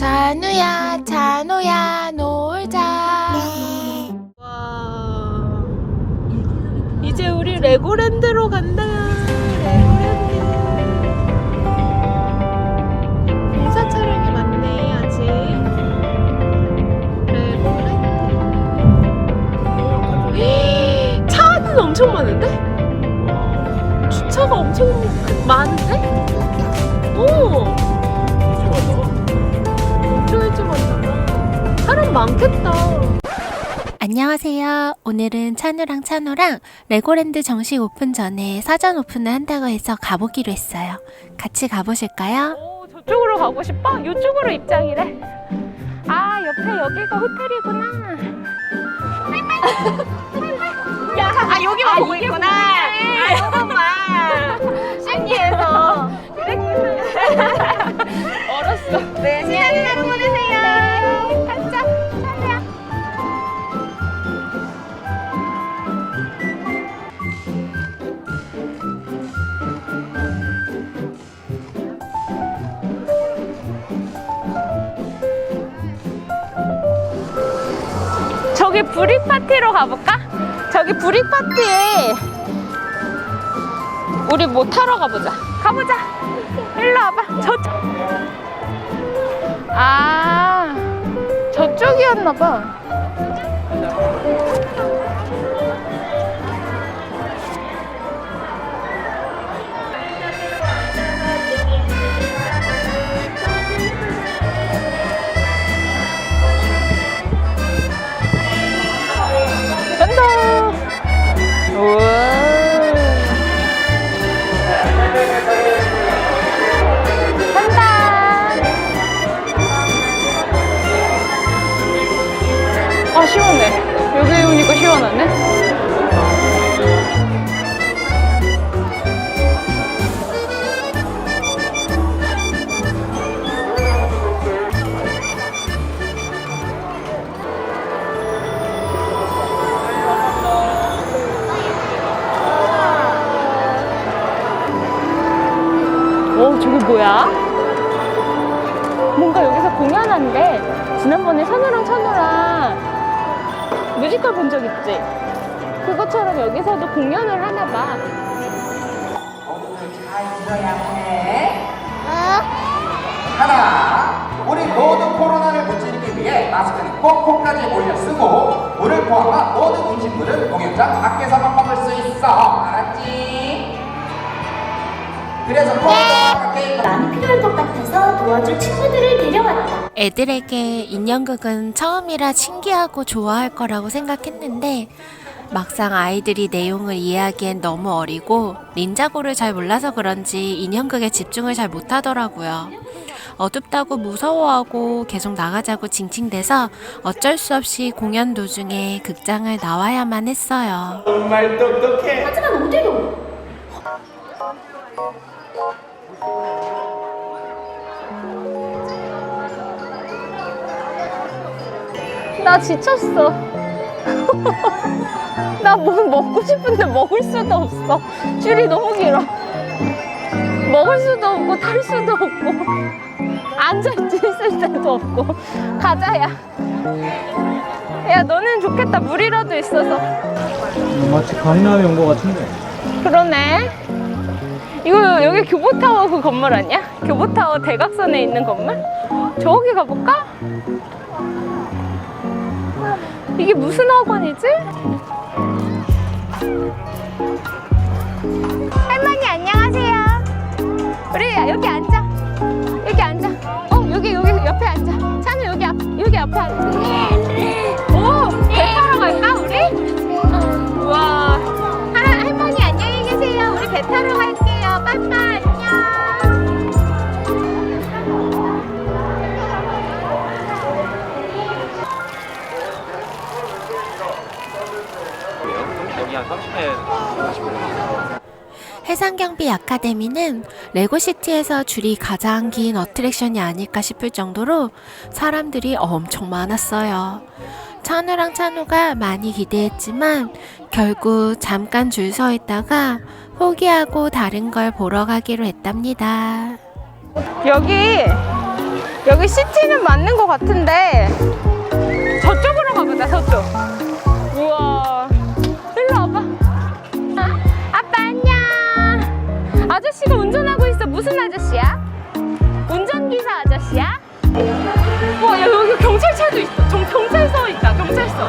찬우야, 찬우야, 놀자. 와. 이제 우리 레고랜드로 간다. 레고랜드. 공사 차량이 많네, 아직. 레고랜드. 차는 엄청 많은데? 주차가 엄청 많은데? 오! 사람 많겠다. 안녕하세요. 오늘은 찬우랑 찬우랑 레고랜드 정식 오픈 전에 사전 오픈을 한다고 해서 가보기로 했어요. 같이 가보실까요? 오, 저쪽으로 가고 싶어? 이쪽으로 입장이래. 아, 옆에 여기가 호텔이구나. 야, 아, 여기만 보고 있구나. 저기 브릭 파티로 가볼까? 저기 브릭 파티에 우리 뭐 타러 가보자. 가보자. 일로 와봐. 저쪽. 아, 저쪽이었나봐. 뭐야? 뭔가 여기서 공연한대. 지난번에 선우랑 찬우랑 뮤지컬 본 적 있지? 그것처럼 여기서도 공연을 하나 봐. 해. 하나, 우리 모두 코로나를 무찌르기 위해 마스크는 꼭꼭까지 올려 쓰고 물을 포함한 모든 음식물은 공연장 밖에서만 먹을 수 있어. 알았지? 그래서 코로나와 게임 많이 필요할 것 같아서 도와줄 친구들을 데려왔다. 애들에게 인형극은 처음이라 신기하고 좋아할 거라고 생각했는데 막상 아이들이 내용을 이해하기엔 너무 어리고 닌자고를 잘 몰라서 그런지 인형극에 집중을 잘 못하더라고요. 어둡다고 무서워하고 계속 나가자고 징징대서 어쩔 수 없이 공연 도중에 극장을 나와야만 했어요. 정말 똑똑해. 하지만 어디로? 나 지쳤어. 나 뭐 먹고 싶은데 먹을 수도 없어. 줄이 너무 길어. 먹을 수도 없고 탈 수도 없고 앉아있을 때도 없고 가자야. 야 너는 좋겠다 물이라도 있어서. 마치 강남에 온 것 같은데. 그러네. 이거 여기 교보타워 그 건물 아니야? 교보타워 대각선에 있는 건물? 저기 가볼까? 이게 무슨 학원이지? 할머니 안녕하세요. 우리 여기 앉아. 여기 앉아. 어 여기 여기 옆에 앉아. 찬우 여기 앞 여기 옆에 앉아. 여기 한 30회 해상경비 아카데미는 레고시티에서 줄이 가장 긴 어트랙션이 아닐까 싶을 정도로 사람들이 엄청 많았어요. 찬우랑 찬우가 많이 기대했지만 결국 잠깐 줄 서 있다가 포기하고 다른 걸 보러 가기로 했답니다. 여기 여기 시티는 맞는 것 같은데 저쪽으로 가보자 저쪽 무슨 아저씨야? 운전기사 아저씨야? 와 야, 여기 경찰차도 있어 경, 경찰서 있다 경찰서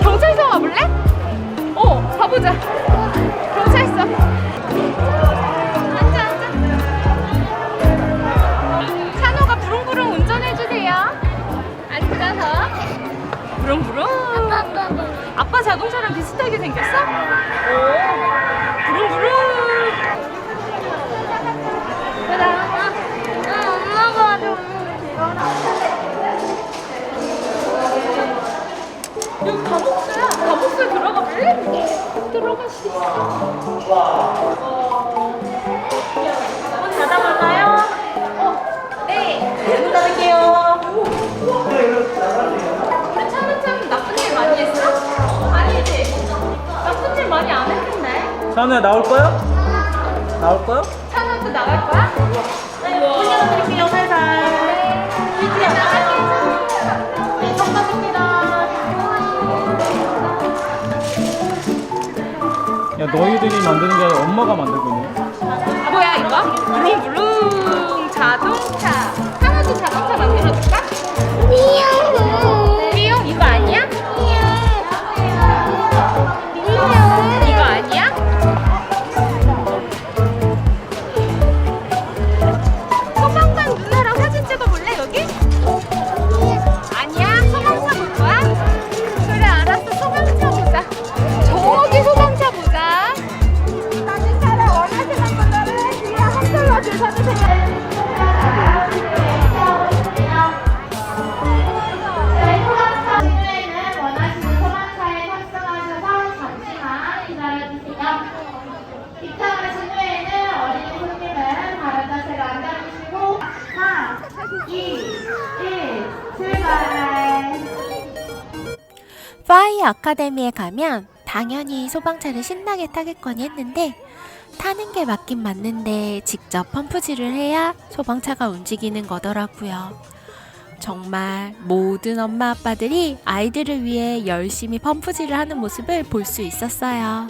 경찰서 가볼래? 어 가보자 경찰서 앉아 앉아 찬호가 부릉부릉 운전해주세요. 앉아서. 부릉부릉. 아빠 자동차랑 비슷하게 생겼어? 오. 여기 감옥수야. 감옥수에 들어가 볼래? 들어갈 수 있어. 문 닫아볼까요? 어, 네. 문 닫을게요. 우리 차는 나쁜 일 많이 했어? 아니지. 나쁜 일 많이 안 했는데. 찬우야 나올 거야? 나올 거야? 찬우도 나갈 거야? 네, 문 열어드릴게요, 살살. 야 너희들이 만드는 게 아니라 엄마가 만들고 있네. 뭐야 이거? 부릉부릉 아카데미에 가면 당연히 소방차를 신나게 타겠거니 했는데 타는 게 맞긴 맞는데 직접 펌프질을 해야 소방차가 움직이는 거더라고요. 정말 모든 엄마 아빠들이 아이들을 위해 열심히 펌프질을 하는 모습을 볼 수 있었어요.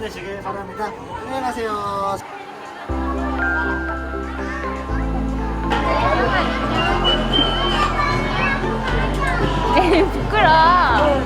보내시길 바랍니다. 안녕하세요. 에이 부끄러워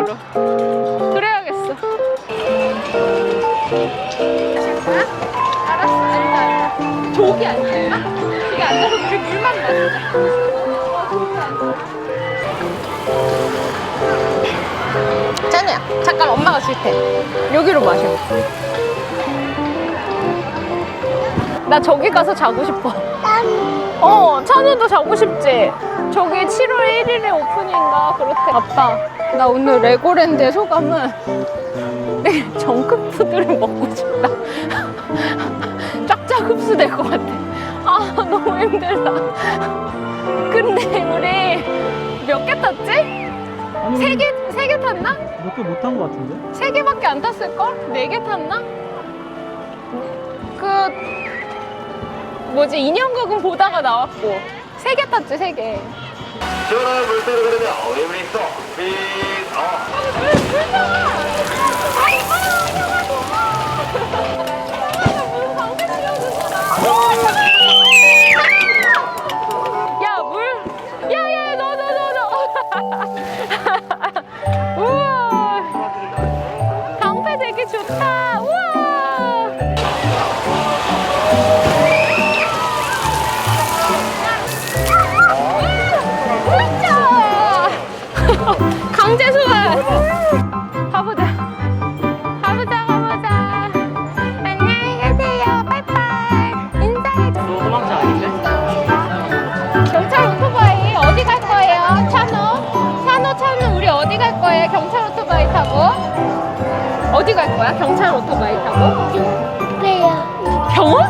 이런 식으로 그래야겠어 알았어 앉아 앉아 저기 앉을까? 저기 앉아서 우리 물만 마시자. 찬우야, 잠깐 엄마가 줄 테. 여기로 마셔. 나 저기 가서 자고 싶어. 어, 찬우도 자고 싶지? 저기 7월 1일에 오픈인가 그렇대. 아빠, 나 오늘 레고랜드의 소감은 내일 정크푸드를 먹고 싶다. 쫙쫙 흡수될 것 같아. 아, 너무 힘들다. 근데 우리 몇 개 탔지? 아니 세 개, 세 개 탔나? 몇 개 못한 것 같은데? 세 개밖에 안 탔을걸? 네 개 탔나? 그 뭐지 인형극은 보다가 나왔고 세 개 탔지 세 개. 시원한 물속으로 흐르며 어림이 있어 강제 수월. 가보자. 가보자, 가보자. 안녕히 계세요. 빠이빠이. 인사해줘. 너 도망자 아닌데? 경찰 오토바이 어디 갈 거예요? 찬호? 찬호, 찬호, 우리 어디 갈 거예요? 경찰 오토바이 타고? 어디 갈 거야? 경찰 오토바이 타고? 왜요? 병원?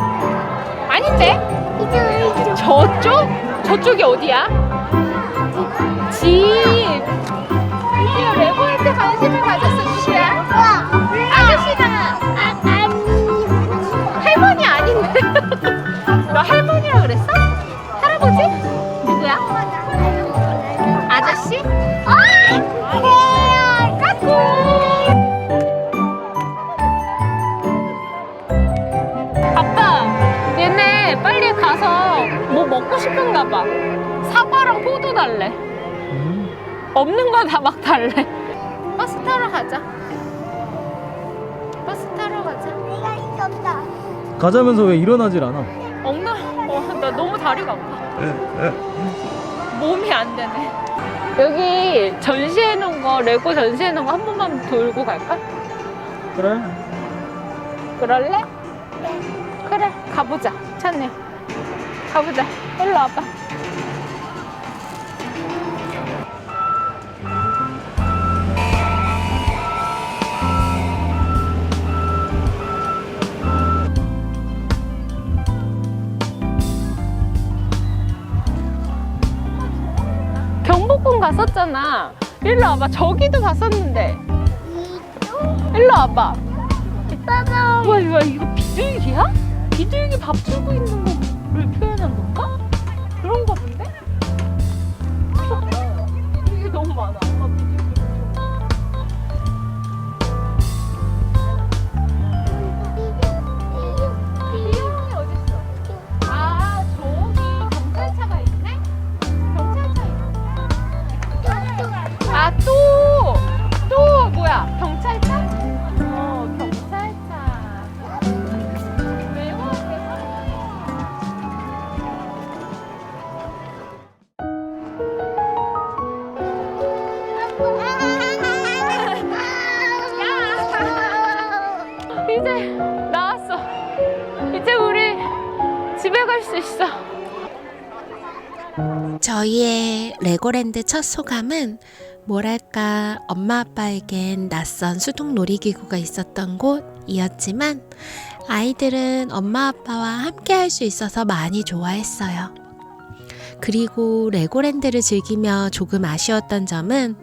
아닌데? 이쪽 이쪽. 저쪽? 저쪽이 어디야? 싶은가 봐. 사과랑 포도 달래. 음. 없는 거 다 막 달래. 버스 타러 가자. 버스 타러 가자. 내가 있었다. 가자면서 왜 일어나질 않아? 엉나, 어, 나 너무 다리가 아파. 몸이 안 되네. 여기 전시해 놓은 거, 레고 전시해 놓은 거 한 번만 돌고 갈까? 그래? 그럴래? 그래, 가보자. 찬이. 가보자. 일로 와봐. 경복궁 갔었잖아. 일로 와봐. 저기도 갔었는데. 일로 와봐. 봐봐. 와, 이거, 이거 비둘기야? 비둘기 밥 주고 있는 레고랜드 첫 소감은 뭐랄까 엄마 아빠에겐 낯선 수동 놀이기구가 있었던 곳이었지만 아이들은 엄마 아빠와 함께 할 수 있어서 많이 좋아했어요. 그리고 레고랜드를 즐기며 조금 아쉬웠던 점은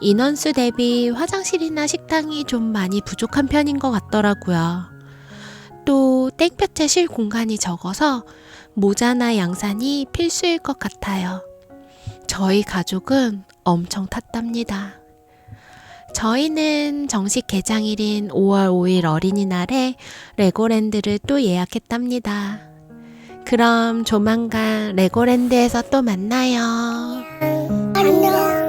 인원수 대비 화장실이나 식당이 좀 많이 부족한 편인 것 같더라고요. 또 땡볕에 쉴 공간이 적어서 모자나 양산이 필수일 것 같아요. 저희 가족은 엄청 탔답니다. 저희는 정식 개장일인 5월 5일 어린이날에 레고랜드를 또 예약했답니다. 그럼 조만간 레고랜드에서 또 만나요. 안녕.